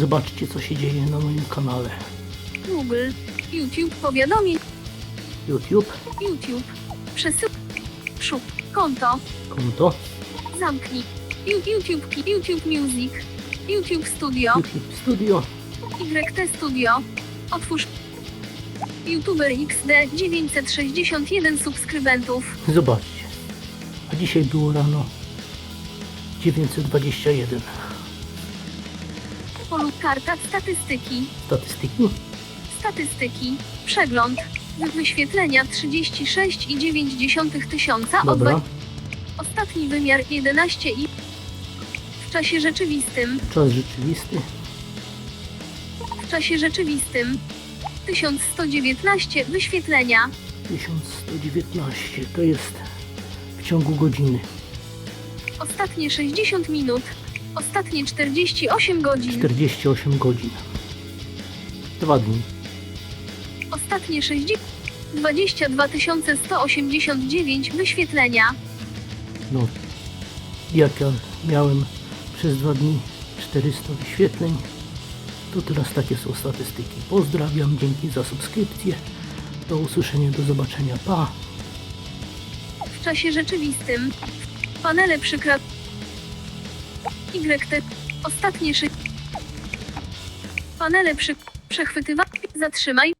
Zobaczcie, co się dzieje na moim kanale. Google, YouTube powiadomień, YouTube, YouTube, przesył, szuk, konto, konto, zamknij, Ju- YouTube, YouTube Music, YouTube Studio, YouTube Studio, YT Studio, otwórz, YouTuber XD 961 subskrybentów, Zobaczcie. A dzisiaj było rano 921. polu karta statystyki, Statystyki. statystyki, przegląd, wyświetlenia 36,9 tysiąca Dobra. Ostatni wymiar 11 i w czasie rzeczywistym, Czas rzeczywisty. w czasie rzeczywistym 1119 wyświetlenia, 1119. To jest w ciągu godziny. ostatnie 60 minut, ostatnie 48 godzin, 48 godzin. Dwa dni. ostatnie 60 22 189 wyświetlenia, No, jak ja miałem przez dwa dni 400 wyświetleń, to teraz takie są statystyki. Pozdrawiam, dzięki za subskrypcję. Do usłyszenia, do zobaczenia. Pa! w czasie rzeczywistym panele przykra YT ostatnie 6 panele przy przechwytywa zatrzymaj